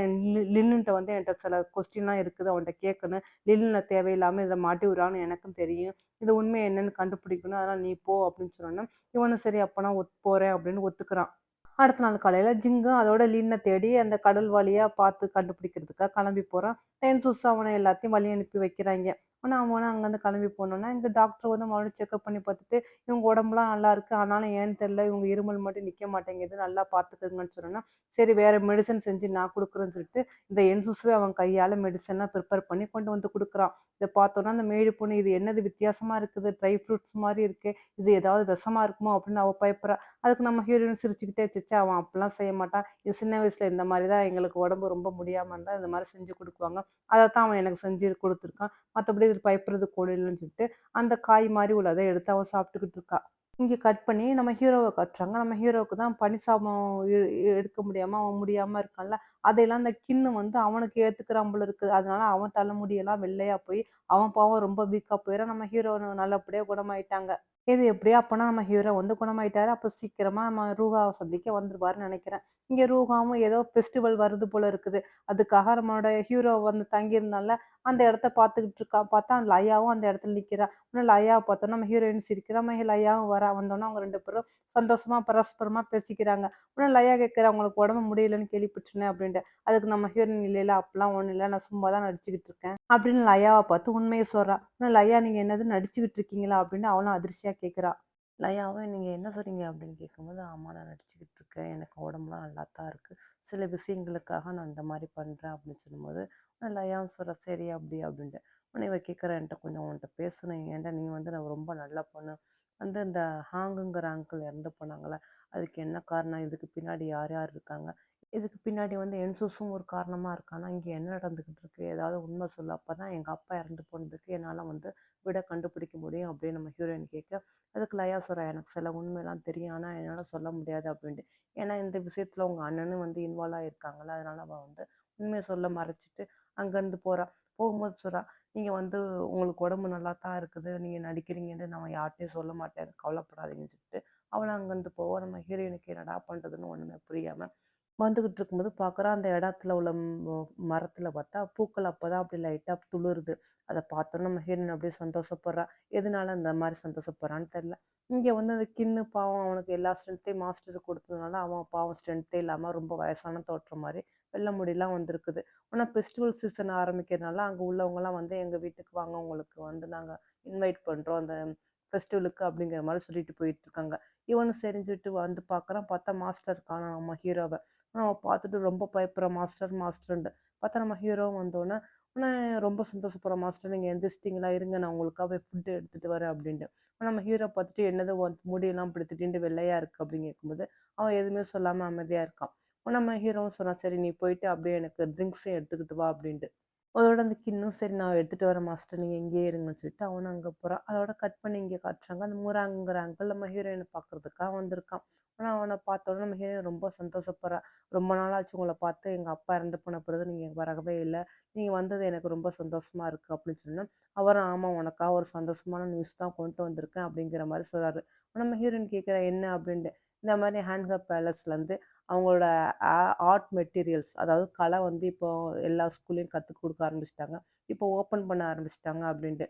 லி வந்து என்கிட்ட சில கொஸ்டின்லாம் இருக்குது. அவன்கிட்ட கேட்கணும். லில்லுன தேவையில்லாம இதை மாட்டி விடுறான்னு எனக்கும் தெரியும். இது உண்மை என்னன்னு கண்டுபிடிக்கணும். அதனால் நீ போ அப்படின்னு சொன்னோன்னா இவனும் சரி அப்போ நான் ஒத்து போறேன் அப்படின்னு ஒத்துக்கிறான். அடுத்த நாள் காலையில ஜிங்கும் அதோட லின்ன தேடி அந்த கடல் வழியா பார்த்து கண்டுபிடிக்கிறதுக்காக கிளம்பி போறான். தேன்சூஸ் அவனை எல்லாத்தையும் வழி அனுப்பி வைக்கிறாங்க நான் அவனும் அங்கேருந்து கிளம்பி போனோன்னா இங்கே டாக்டர் வந்து மறுபடியும் செக்கப் பண்ணி பார்த்துட்டு, இவங்க உடம்புலாம் நல்லா இருக்குது ஆனாலும் ஏன்னு தெரியல, இவங்க இருமல் மட்டும் நிற்க மாட்டேங்குது. நல்லா பார்த்துக்குங்கன்னு சொன்னோன்னா சரி வேறு மெடிசன் செஞ்சு நான் கொடுக்குறேன்னு சொல்லிட்டு, இந்த என்சூஸ்வே அவன் கையால் மெடிசன்லாம் ப்ரிப்பேர் பண்ணி கொண்டு வந்து கொடுக்குறான் இதை பார்த்தோன்னா அந்த மேடு பொண்ணு, இது என்னது வித்தியாசமாக இருக்குது. ட்ரை ஃப்ரூட்ஸ் மாதிரி இருக்குது இது ஏதாவது விஷமாக இருக்குமோ அப்படின்னு அவள் பயப்படுறா. அதுக்கு நம்ம ஹீரோயின் சிரிச்சுக்கிட்டே, ச்சே அவன் அப்படிலாம் செய்ய மாட்டான். இது சின்ன வயசில் இந்த மாதிரி தான் எங்களுக்கு உடம்பு ரொம்ப முடியாமல் இருந்தால் இந்த மாதிரி செஞ்சு அதை தான் அவன் எனக்கு செஞ்சு கொடுத்துருக்கான் மற்றபடி இது பயப்படுறதுக்கு கூட இல்லைன்னு சொல்லிட்டு, அந்த காய் மாதிரி உள்ளதை எடுத்து அவன் சாப்பிட்டுக்கிட்டு இருக்கா. இங்கே கட் பண்ணி நம்ம ஹீரோவை கட்டுறாங்க நம்ம ஹீரோவுக்கு தான் பனிசாபம் சாபம் எடுக்க முடியாமல் அவன் முடியாமல் இருக்கான்ல. அதையெல்லாம் அந்த கிண்ணு வந்து அவனுக்கு ஏத்துக்கிறான் போல இருக்குது அதனால அவன் தலைமுடியெல்லாம் வெள்ளையாக போய், அவன் பாவம் ரொம்ப வீக்காக போயிடும் நம்ம ஹீரோ நல்லபடியாக குணமாயிட்டாங்க. இது எப்படியோ அப்போனா நம்ம ஹீரோ வந்து குணமாயிட்டாரு. அப்போ சீக்கிரமா நம்ம ரூகாவை சந்திக்க வந்துருவாருன்னு நினைக்கிறேன் இங்கே ரூகாவும் ஏதோ ஃபெஸ்டிவல் வருது போல இருக்குது. அதுக்காக நம்மளோட ஹீரோ வந்து தங்கியிருந்தால அந்த இடத்த பார்த்துக்கிட்டு இருக்கா. பார்த்தா லயாவும் அந்த இடத்துல நிற்கிறா இன்னும் லயாவை பார்த்தோன்னா நம்ம ஹீரோயின் சிரிக்கிறா. நம்ம லயாவும் வரா. வந்தோன்னா அவங்க ரெண்டு பேரும் சந்தோஷமா பரஸ்பரமா பேசிக்கிறாங்க. இன்னும் லயா கேட்குற அவங்களுக்கு உடம்பு முடியலன்னு கேள்விப்பட்டுனேன் அப்படின்ட்டு. அதுக்கு நம்ம ஹீரோயின், இல்லை இல்ல ஒன்றும் இல்லை நான் சும்மா தான் நடிச்சுக்கிட்டு இருக்கேன்." அப்படின்னு லயாவை பார்த்து உண்மையை சொல்றா. இன்னும் லயா, "நீங்க என்னது நடிச்சுக்கிட்டு இருக்கீங்களா?" அப்படின்னு அவளும் அதிர்ச்சியா கேட்கிறா. லயாவும், "நீங்க என்ன சொல்றீங்க?" அப்படின்னு கேட்கும்போது, "ஆமா நான் நடிச்சுக்கிட்டு இருக்கேன். எனக்கு உடம்புலாம் நல்லா தான் இருக்கு. சில விஷயங்களுக்காக நான் இந்த மாதிரி பண்றேன்." அப்படின்னு சொல்லும்போது, உடனே லயாவும் சொல்றா, "சரி அப்படி" அப்படின்ட்டு. உன்னை இவ கேட்கிறா, கொஞ்சம் உன்கிட்ட பேசணும். ஏன்டா நீ வந்து நான் ரொம்ப நல்ல பொண்ணு. வந்து இந்த ஹாங்குங்கிற அங்கிள் இறந்து போனாங்கல்ல, அதுக்கு என்ன காரணம்? இதுக்கு பின்னாடி யார் யார் இருக்காங்க? இதுக்கு பின்னாடி வந்து என்சூஸும் ஒரு காரணமாக இருக்கானா? இங்கே என்ன நடந்துக்கிட்டு இருக்கு? ஏதாவது உண்மை சொல்ல அப்போ தான் எங்கள் அப்பா இறந்து போனதுக்கு என்னால் வந்து விட கண்டுபிடிக்க முடியும்." அப்படின்னு நம்ம ஹீரோயின் கேட்க, அதுக்கு லயா சொல்றா, "எனக்கு சில உண்மையெல்லாம் தெரியும். ஆனால் என்னால் சொல்ல முடியாது." அப்படின்ட்டு. ஏன்னா இந்த விஷயத்தில் உங்கள் அண்ணனும் வந்து இன்வால்வ் ஆயிருக்காங்கல்ல. அதனால் அவன் வந்து உண்மையை சொல்ல மறைச்சிட்டு அங்கேருந்து போகிறா போகும்போது சொல்கிறா நீங்கள் வந்து உங்களுக்கு உடம்பு நல்லா தான் இருக்குது. நீங்கள் நடிக்கிறீங்கன்னு நான் யார்கிட்டையும் சொல்ல மாட்டேன். கவலைப்படாதீங்கன்னு" சொல்லிட்டு அவளை அங்கேருந்து போவா. நம்ம ஹீரோயினுக்கு என்னடா பண்ணுறதுன்னு ஒன்றுமே புரியாமல் வந்துகிட்டு இருக்கும்போது பார்க்குறான் அந்த இடத்துல உள்ள மரத்தில் பார்த்தா பூக்கள் அப்போ தான் அப்படி லைட்டாக துளிருது. அதை பார்த்தோனே நம்ம ஹீரோயின் அப்படியே சந்தோஷப்படுறா. எதனால இந்த மாதிரி சந்தோஷப்படுறான்னு தெரில இங்கே வந்து அந்த கின்னு பாவம் அவனுக்கு எல்லா ஸ்ட்ரென்த்தையும் மாஸ்டர் கொடுத்ததுனால அவன் பாவம் ஸ்ட்ரென்த்தே இல்லாமல் ரொம்ப வயசான தோற்றம் மாதிரி வெள்ள முடியெலாம் வந்திருக்குது. ஆனால் ஃபெஸ்டிவல் சீசன் ஆரம்பிக்கிறனால, அங்கே உள்ளவங்கலாம் வந்து எங்கள் வீட்டுக்கு வாங்க, உங்களுக்கு வந்து நாங்கள் இன்வைட் பண்ணுறோம் அந்த ஃபெஸ்டிவலுக்கு அப்படிங்கிற மாதிரி சொல்லிட்டு போயிட்டுருக்காங்க. இவனும் சரின்னு வந்து பார்க்குறான். பார்த்தா மாஸ்டர் காணும் நம்ம ஹீரோவை அவன் பார்த்துட்டு ரொம்ப பயப்படுற மாஸ்டர், மாஸ்டர்ன்ட்டு. பார்த்தா நம்ம ஹீரோவும் வந்தோன்னே உடனே ரொம்ப சந்தோஷப்படுற "மாஸ்டர் நீங்கள் எந்திரிச்சிட்டிங்களா இருங்க நான் உங்களுக்காக போய் எடுத்துகிட்டு வரேன்" அப்படின்ட்டு. நம்ம ஹீரோ பார்த்துட்டு, "என்னது உன் முடியெல்லாம் இப்படி திடீர்னு வெள்ளையாக இருக்குது அப்படின்னு கேட்கும்போது, அவன் எதுவுமே சொல்லாமல் அமைதியாக இருக்கான். நம்ம ஹீரோவும் சொன்னான், "சரி நீ போயிட்டு அப்படியே எனக்கு ட்ரிங்க்ஸும் எடுத்துக்கிட்டு வா" அப்படின்ட்டு. அதோட அந்த கின்னும் சரி நான் எடுத்துட்டு வரேன் மாஸ்டர் நீங்கள் இங்கேயே இருங்கன்னு சொல்லிட்டு அவனும் அங்கே போகிறான் அதோட கட் பண்ணி இங்கே காட்டுறாங்க. அந்த மூராங்கிற அங்கிள் நம்ம ஹீரோயினை பார்க்கறதுக்காக வந்திருக்கான். ஆனால் அவனை பார்த்தோன்னே நம்ம ரொம்ப சந்தோஷப்படுறா. "ரொம்ப நாளாச்சு உங்களை பார்த்து. எங்கள் அப்பா இறந்து போன பிறகு நீங்கள் வரவே இல்லை நீங்கள் வந்தது எனக்கு ரொம்ப சந்தோஷமாக இருக்குது அப்படின்னு சொன்னால் அவரும் ஆமாம் உனக்காக ஒரு சந்தோஷமான நியூஸ் தான் கொண்டு வந்திருக்கேன்" அப்படிங்கிற மாதிரி சொல்கிறாரு நம்ம ஹீரோயின் கேட்குறேன் "என்ன?" அப்படின்ட்டு. இந்த மாதிரி ஹேண்ட்கப் பேலஸ்லேருந்து அவங்களோட ஆ ஆர்ட் மெட்டீரியல்ஸ் அதாவது கலை வந்து இப்போ எல்லா ஸ்கூல்லையும் கற்றுக் கொடுக்க ஆரம்பிச்சிட்டாங்க இப்போ ஓப்பன் பண்ண ஆரம்பிச்சிட்டாங்க அப்படின்ட்டு.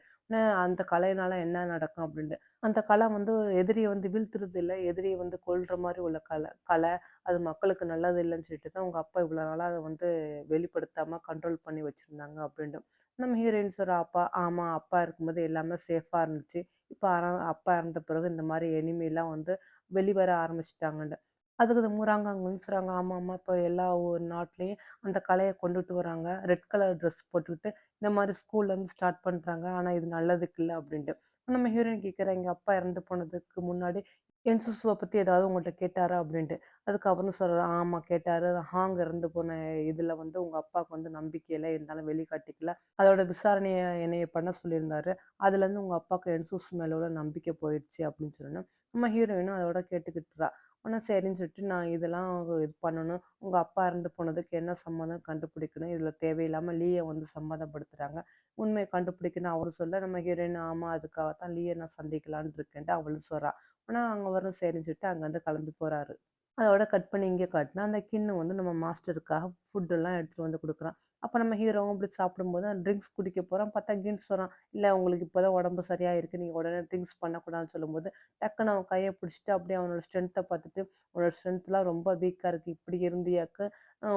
அந்த கலையினால என்ன நடக்கும்?" அப்படின்ட்டு. அந்த கலை வந்து எதிரியை வந்து வீழ்த்துறது இல்லை எதிரியை வந்து கொல்ற மாதிரி உள்ள கலை கலை. அது மக்களுக்கு நல்லது இல்லைன்னு சொல்லிட்டு தான் அவங்க அப்பா இவ்வளோ நாளாக அதை வந்து வெளிப்படுத்தாமல் கண்ட்ரோல் பண்ணி வச்சுருந்தாங்க அப்படின்ட்டு. நம்ம ஹீரோயின்ஸோட "அப்பா ஆமாம் அப்பா இருக்கும்போது எல்லாமே சேஃபாக இருந்துச்சு. இப்போ அப்பா இறந்த பிறகு இந்த மாதிரி எனிமிலாம் வந்து வெளிவர ஆரம்பிச்சிட்டாங்கன்னு அதுக்கு இந்த மூராங்கா சொல்றாங்க, ஆமாம் ஆமா. இப்போ எல்லா ஒரு நாட்டிலையும் அந்த கலையை கொண்டுட்டு வராங்க. ரெட் கலர் ட்ரெஸ் போட்டுக்கிட்டு, இந்த மாதிரி ஸ்கூல்லேருந்து ஸ்டார்ட் பண்ணுறாங்க ஆனால் இது நல்லதுக்கு இல்லை அப்படின்ட்டு. நம்ம ஹீரோயின் கேட்குறேன் எங்கள் அப்பா இறந்து போனதுக்கு முன்னாடி என்சுசுவ பற்றி ஏதாவது உங்கள்கிட்ட கேட்டாரா?" அப்படின்ட்டு. அதுக்கு அவரும் ஆமாம் கேட்டார் கேட்டாரு. ஹாங் இறந்து போன இதில் வந்து உங்கள் அப்பாவுக்கு வந்து நம்பிக்கையில் இருந்தாலும் வெளிக்காட்டிக்கல. அதோட விசாரணையை என்னைய பண்ண சொல்லியிருந்தாரு. அதுலேருந்து உங்கள் அப்பாவுக்கு என்சூஸ் மேலே உள்ள நம்பிக்கை போயிடுச்சு" அப்படின்னு சொன்னோம் நம்ம ஹீரோயினும் அதோட கேட்டுக்கிட்டுறா. ஆனால் சரின்னு சொல்லிட்டு, "நான் இதெல்லாம் இது பண்ணணும். உங்கள் அப்பா இறந்து போனதுக்கு என்ன சம்மந்தம் கண்டுபிடிக்கணும். இதில் தேவையில்லாமல் லீயை வந்து சம்மதப்படுத்துகிறாங்க உண்மையை கண்டுபிடிக்கணும்" அவர் சொல்ல, நம்ம ஹீரோயின், "ஆமா அதுக்காக தான் லீயை நான் சந்திக்கலான்னு இருக்கேன்ட்டு" அவளும் சொல்கிறான் ஆனால் அங்கே வரும் சரின்னு சொல்லிட்டு அங்கேருந்து கிளம்பி போகிறாரு அதோட கட் பண்ணி இங்கே காட்டினா அந்த கின்னு வந்து நம்ம மாஸ்டருக்காக ஃபுட்டெல்லாம் எடுத்துகிட்டு வந்து கொடுக்குறான் அப்போ நம்ம ஹீரோவும் அப்படி சாப்பிடும்போது ட்ரிங்க்ஸ் குடிக்க போகிறோம் பார்த்தா கின்ஸ் சொல்றான், இல்லை உங்களுக்கு இப்போ தான் உடம்பு சரியாக இருக்குது நீங்கள் உடனே ட்ரிங்க்ஸ் பண்ணக்கூடாதுன்னு" சொல்லும்போது, டக்குன்னு அவன் கையை பிடிச்சிட்டு அப்படியே அவனோட ஸ்ட்ரென்த்தை பார்த்துட்டு, "உன்னோட ஸ்ட்ரென்த்லாம் ரொம்ப வீக்காக இருக்குது இப்படி இருந்தியாக்க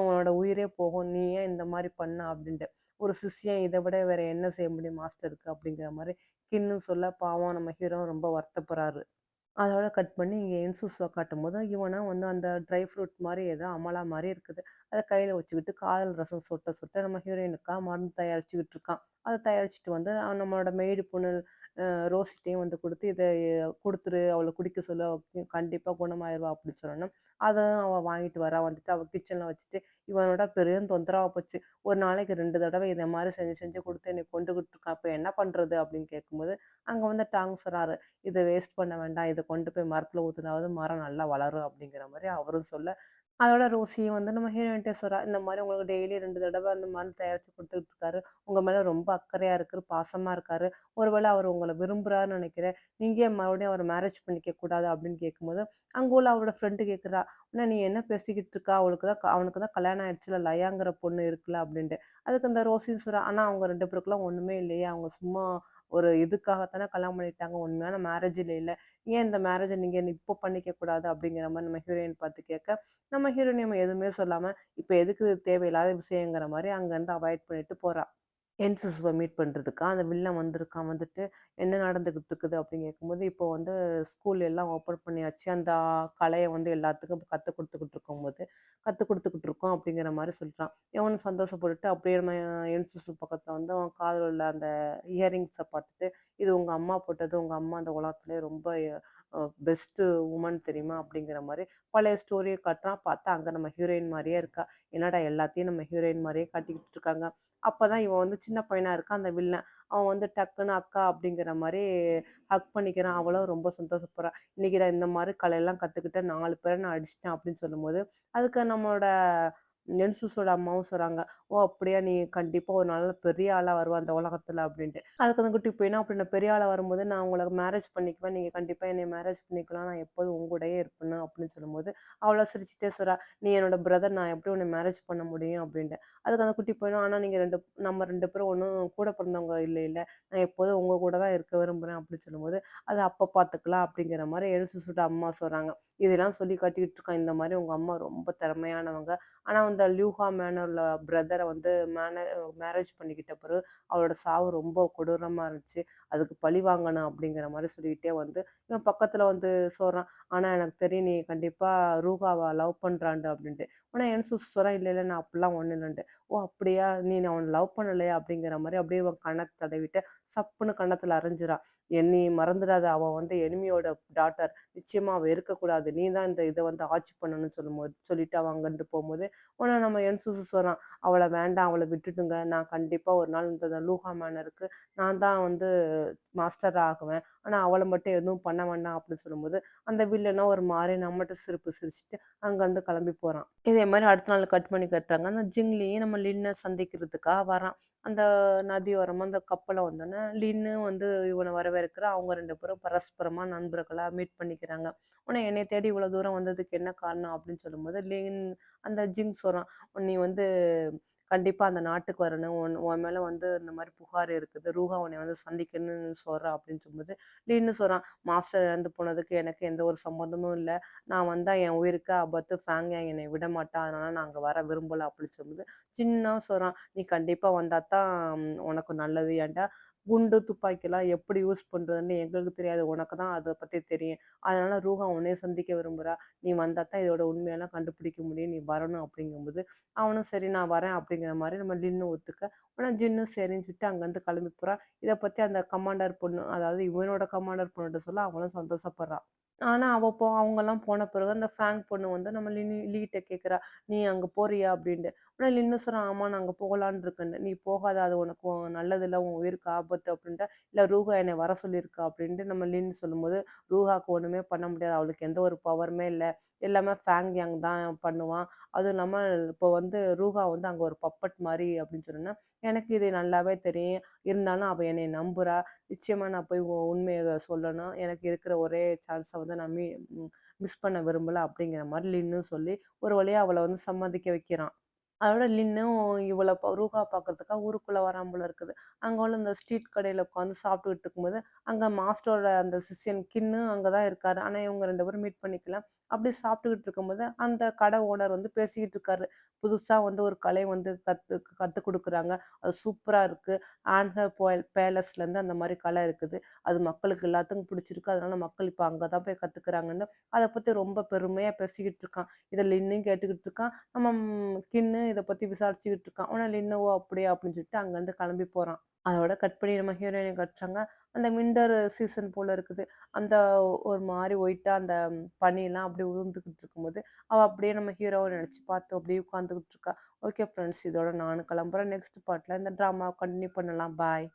உன்னோட உயிரே போகும். நீ ஏன் இந்த மாதிரி பண்ண?" அப்படின்ட்டு. ஒரு சிஷ்யன் இதை விட வேற என்ன செய்ய முடியும் மாஸ்டருக்கு? அப்படிங்கிற மாதிரி கின்னு சொல்ல, பாவம் நம்ம ஹீரோ ரொம்ப வருத்தப்படுறாரு. அதோட கட் பண்ணி இங்கே இங்க காட்டும் போது இவனா வந்து அந்த ட்ரை ஃப்ரூட் மாதிரி ஏதோ அமலா மாதிரி இருக்குது. அதை கையில் வச்சுக்கிட்டு காதல் ரசம் சொட்ட சொட்ட நம்ம ஹீரோயினுக்காக மருந்து தயாரிச்சுக்கிட்டு இருக்கான். அதை தயாரிச்சுட்டு வந்து நம்மளோட மெய்டு பொண்ணு ரோஸ்ட்டையும் வந்து கொடுத்து இதை கொடுத்துரு அவளை குடிக்க சொல்லு. கண்டிப்பாக கண்டிப்பா குணமாயிருவா" அப்படின்னு சொன்னோனே, அதை அவள் வாங்கிட்டு வரா. வந்துட்டு அவள் கிச்சனில் வச்சுட்டு, இவனோட பெரும் தொந்தரவாக போச்சு. "ஒரு நாளைக்கு ரெண்டு தடவை இதை மாதிரி செஞ்சு செஞ்சு கொடுத்து என்னை கொண்டுகிட்டு இருக்கான். அப்போ என்ன பண்ணுறது அப்படின்னு கேட்கும்போது, அங்கே வந்து டாங் சொல்கிறாரு இதை வேஸ்ட் பண்ண வேண்டாம். இதை கொண்டு போய் மரத்தில் ஊத்துனாவது மரம் நல்லா வளரும் அப்படிங்கிற மாதிரி அவரும் சொல்ல, அதோட ரோசியும் வந்து நம்ம ஹீரோயின்ட்டே சொல்றா, இந்த மாதிரி உங்களுக்கு டெய்லி ரெண்டு தடவை அந்த மாதிரி தயாரிச்சு கொடுத்துட்டு இருக்காரு. உங்க மேல ரொம்ப அக்கறையா இருக்காரு பாசமா இருக்காரு. ஒருவேளை அவர் உங்களை விரும்புறாருன்னு நினைக்கிறேன் நீங்க மறுபடியும் அவர் மேரேஜ் பண்ணிக்க கூடாது அப்படின்னு கேட்கும்போது, அங்க உள்ள அவரோட ஃப்ரெண்டு கேட்குறா ஆனால் நீ என்ன பேசிக்கிட்டு இருக்கா அவளுக்கு தான் அவனுக்கு தான் கல்யாணம் ஆயிடுச்சுல லயாங்கிற பொண்ணு இருக்குல்ல" அப்படின்ட்டு. அதுக்கு அந்த ரோசின்னு சொல்றா, "ஆனா அவங்க ரெண்டு பேருக்குலாம் ஒண்ணுமே இல்லையே. அவங்க சும்மா ஒரு இதுக்காக தானே கல்யாணம் பண்ணிட்டாங்க. உண்மையான மேரேஜில் இல்ல. ஏன் இந்த மேரேஜை நீங்க இப்போ பண்ணிக்க கூடாது?" அப்படிங்கிற மாதிரி நம்ம ஹீரோயின் பார்த்து கேட்க, நம்ம ஹீரோயினும் எதுவுமே சொல்லாம, இப்ப எதுக்கு தேவையில்லாத விஷயங்கிற மாதிரி அங்கேருந்து அவாய்ட் பண்ணிட்டு போறா. என்சிசுவை மீட் பண்ணுறதுக்கு அந்த வில்லன் வந்திருக்கான். வந்துட்டு, "என்ன நடந்துக்கிட்டு இருக்குது?" அப்படின்னு கேட்கும்போது, "இப்போ வந்து ஸ்கூல் எல்லாம் ஓப்பன் பண்ணியாச்சு. அந்த கலையை வந்து எல்லாத்துக்கும் கற்றுக் கொடுத்துக்கிட்டு இருக்கும்போது கற்றுக் கொடுத்துக்கிட்டு இருக்கோம்." அப்படிங்கிற மாதிரி சொல்கிறான் இவனும் சந்தோஷப்பட்டுட்டு அப்படியே நம்ம என்சிசு பக்கத்தில் வந்து அவன் காதில் உள்ள அந்த இயரிங்ஸை பார்த்துட்டு, "இது உங்கள் அம்மா போட்டது. உங்கள் அம்மா அந்த உலகத்துலேயே ரொம்ப பெஸ்ட்டு உமன் தெரியுமா?" அப்படிங்கிற மாதிரி பழைய ஸ்டோரியை கட்டுறான் பார்த்தா அங்கே நம்ம ஹீரோயின் மாதிரியே இருக்கா. என்னடா எல்லாத்தையும் நம்ம ஹீரோயின் மாதிரியே காட்டிக்கிட்டு இருக்காங்க. அப்போ தான் இவன் வந்து சின்ன பையனாக இருக்கான் அந்த வில்லன். அவன் வந்து டக்குன்னு அக்கா அப்படிங்கிற மாதிரி ஹக் பண்ணிக்கிறான். அவளும் ரொம்ப சந்தோஷப்படுறான் இன்னைக்கு நான் இந்த மாதிரி கலையெல்லாம் கற்றுக்கிட்டேன் நாலு பேரை நான் அடிச்சிட்டேன் அப்படின்னு சொல்லும்போது, அதுக்கு நம்மளோட நெல்சூஸோட அம்மாவும் சொல்கிறாங்க "ஓ! அப்படியா? நீ கண்டிப்பாக ஒரு நாள் பெரிய ஆளாக வருவ அந்த உலகத்தில் அப்படின்ட்டு. அதுக்கு அந்த குட்டி போயினா "அப்படி நான் பெரிய ஆளாக வரும்போது நான் உங்களுக்கு மேரேஜ் பண்ணிக்குவேன். நீங்கள் கண்டிப்பாக என்னை மேரேஜ் பண்ணிக்கலாம். நான் எப்போதும் உங்க இருப்பேன் அப்படின்னு சொல்லும்போது, அவ்வளோ சிரிச்சுட்டே சொல்கிறா "நீ என்னோட பிரதர். நான் எப்படி உன்னை மேரேஜ் பண்ண முடியும்?" அப்படின்ட்டு. அதுக்கு அந்த குட்டி பையனும், "ஆனா நீங்க 2 நம்ம ரெண்டு பேரும் ஒன்றும் கூட பிறந்தவங்க இல்லை இல்லை நான் எப்போதும் உங்கள் கூட தான் இருக்க விரும்புகிறேன் அப்படின்னு சொல்லும்போது, "அது அப்போ பார்த்துக்கலாம்" அப்படிங்கிற மாதிரி எழுசுசுட அம்மா சொல்கிறாங்க இதெல்லாம் சொல்லி காட்டிக்கிட்டு இருக்கான். இந்த மாதிரி உங்க அம்மா ரொம்ப திறமையானவங்க. ஆனால் அந்த லியூஹா மேனரில் பிரதரை வந்து மேன மேரேஜ் பண்ணிக்கிட்ட பிறகு அவரோட சாவு ரொம்ப கொடூரமாக இருந்துச்சு. அதுக்கு பழி வாங்கணும் அப்படிங்கிற மாதிரி சொல்லிக்கிட்டே வந்து, இவன் பக்கத்தில் வந்து சொல்கிறான் ஆனால் எனக்கு தெரியும் நீ கண்டிப்பாக ரூஹாவை லவ் பண்ணுறாண்டு அப்படின்ட்டு. ஆனால் என்சுஸ் சொல்றான், இல்லை இல்லை நான் அப்படிலாம் ஒன்றும் இல்லன்ட்டு." "ஓ! அப்படியா? நீ அவனை லவ் பண்ணலையா?" அப்படிங்கிற மாதிரி அப்படியே இவன் கண்ணை தடவிட்டு, சப்புன்னு கண்ணத்தில் அரைஞ்சிரான் "என்னைய மறந்துடாத. அவள் வந்து எனிமியோட டாட்டர். நிச்சயமாக அவள் இருக்கக்கூடாது. நீ தான் இந்த இதை வந்து ஆட்சி பண்ணணும்னு" சொல்லும்போது சொல்லிட்டு அவன் அங்கேருந்து போகும்போது உடனே நம்ம என்சுசு சொல்றான், அவளை வேண்டாம். அவளை விட்டுடுங்க. நான் கண்டிப்பாக ஒரு நாள் இந்த லூஹா மேனருக்கு நான் தான் வந்து மாஸ்டர் ஆகுவேன். ஆனால் அவளை மட்டும் எதுவும் பண்ண வேண்டாம்" அப்படின்னு சொல்லும்போது, அந்த வில்லனா ஒரு மாதிரி நம்மகிட்ட சிரிப்பு சிரிச்சுட்டு அங்கேருந்து கிளம்பி போகிறான் இதே மாதிரி அடுத்த நாள் கட் பண்ணி கட்டுறாங்க அந்த ஜிங்லியும் நம்ம லின்ன சந்திக்கிறதுக்காக வரான். அந்த நதி ஓரமாக அந்த கப்பலை வந்தோன்னே லின்னு வந்து இவனை வரவேற்கிற அவங்க ரெண்டு பேரும் பரஸ்பரமாக நண்பர்களாக மீட் பண்ணிக்கிறாங்க. உன்னை என்னை தேடி இவ்வளோ தூரம் வந்ததுக்கு என்ன காரணம்? அப்படின்னு சொல்லும்போது, லின் அந்த ஜிங் வரும் "நீ வந்து கண்டிப்பா அந்த நாட்டுக்கு வரணும். உன் உன் மேல வந்து இந்த மாதிரி புகார் இருக்குது. ரூஹா உன்னை வந்து சந்திக்கணும்னு சொல்றா" அப்படின்னு சொல்லும்போது, லீன்னு சொல்றான். "மாஸ்டர் இறந்து போனதுக்கு எனக்கு எந்த ஒரு சம்மந்தமும் இல்லை நான் வந்தா என் உயிருக்கு ஆபத்து. ஃபேங்க என்னை விட மாட்டான் அதனால நான் அங்கே வர விரும்பல" அப்படின்னு சொல்லும்போது, சின்ன சொல்றான். "நீ கண்டிப்பா வந்தா தான் உனக்கு நல்லது. ஏன்டா குண்டு துப்பாக்கிலாம் எப்படி யூஸ் பண்ணுறதுன்னு எங்களுக்கு தெரியாது. உனக்கு தான் அதை பற்றி தெரியும். அதனால் ரூஹா உன்னே சந்திக்க விரும்புகிறா நீ வந்தால் தான் இதோட உண்மையெல்லாம் கண்டுபிடிக்க முடியும். நீ வரணும் அப்படிங்கும்போது அவனும் சரி நான் வரேன் அப்படிங்கிற மாதிரி நம்ம லின்னு ஒத்துக்க ஆனால் ஜின்னும் சரின்னு சொல்லிட்டு அங்கேருந்து கிளம்பி போகிறான் இதை பற்றி அந்த கமாண்டர் பொண்ணு அதாவது இவனோட கமாண்டர் பொண்ணுகிட்ட சொல்ல அவளும் சந்தோஷப்படுறான் ஆனால் அவள் போ அவங்கெல்லாம் போன பிறகு அந்த ஃபேங்க் பொண்ணு வந்து நம்ம லினி லீட்ட கேட்குறா நீ அங்கே போறியா அப்படின்ட்டு. உடனே லின்னு சொல்கிறான் ஆமாம் நான் அங்கே போகலான்னு இருக்கேன் நீ போகாத அது உனக்கு நல்லதில்லை உன் உயிருக்கு ஆபத்து அப்படின்ட்டு இல்லை ரூஹா என்னை வர சொல்லியிருக்கா? அப்படின்ட்டு நம்ம லின்னு சொல்லும்போது ரூஹாக்கு ஒன்றுமே பண்ண முடியாது. அவளுக்கு எந்த ஒரு பவருமே இல்லை. எல்லாமே ஃபேங் யாங் தான் பண்ணுவான். அதுவும் இல்லாமல் இப்போ வந்து ரூஹா வந்து அங்கே ஒரு பப்பட் மாதிரி அப்படின்னு சொன்னோன்னா எனக்கு இது நல்லாவே தெரியும். இருந்தாலும் அவள் என்னை நம்புறா. நிச்சயமாக நான் போய் உண்மையை சொல்லணும். எனக்கு இருக்கிற ஒரே சான்ஸை வந்து நான் மிஸ் பண்ண விரும்பலை. அப்படிங்கிற மாதிரி லின்னு சொல்லி ஒரு வழியாக அவளை வந்து சம்மதிக்க வைக்கிறான். அதோட லின்னும் இவளை ப- ரூகா பார்க்கறதுக்காக ஊருக்குள்ள வராம போல இருக்குது. அங்கே உள்ள இந்த ஸ்ட்ரீட் கடையில் உட்காந்து சாப்பிட்டுக்கிட்டு இருக்கும்போது அங்கே மாஸ்டரோட அந்த சிஷ்யன் கின்னு அங்கே தான் இருக்காரு. ஆனால் இவங்க ரெண்டு பேரும் மீட் பண்ணிக்கலாம் அப்படி சாப்பிட்டுக்கிட்டு இருக்கும்போது அந்த கடை ஓனர் வந்து பேசிக்கிட்டு இருக்காரு. புதுசாக வந்து ஒரு கலை வந்து கற்று கற்றுக் கொடுக்குறாங்க. அது சூப்பராக இருக்குது ஆண்ட்னர் போயல் பேலஸ்லேருந்து அந்த மாதிரி கலை இருக்குது. அது மக்களுக்கு எல்லாத்துக்கும் பிடிச்சிருக்கு. அதனால மக்கள் இப்போ அங்கே தான் போய் கற்றுக்குறாங்கன்னு அதை பற்றி ரொம்ப பெருமையாக பேசிக்கிட்டு இருக்கான். இதில் இன்னும் கேட்டுக்கிட்டு இருக்கான். நம்ம கின்னு இதை பற்றி விசாரிச்சுக்கிட்டு இருக்கான். ஆனால் லின்னவோ அப்படியே? அப்படின்னு சொல்லிட்டு அங்கேருந்து கிளம்பி போகிறான் அதோட கட் பண்ணி நம்ம ஹீரோயினை கட்டுறாங்க. அந்த விண்டர் சீசன் போல் இருக்குது. அந்த ஒரு மாதிரி ஒயிட்டாக அந்த பனிலாம் அப்படி அப்படியே உருந்துக்கிட்டு இருக்கும்போது அவள் அப்படியே நம்ம ஹீரோவை நினச்சி பார்த்து அப்படியே உட்காந்துக்கிட்டு இருக்கா. ஓகே ஃப்ரெண்ட்ஸ் இதோட நானும் கிளம்புறேன். நெக்ஸ்ட் பார்ட்டில் இந்த ட்ராமா கண்டினியூ பண்ணலாம். பாய்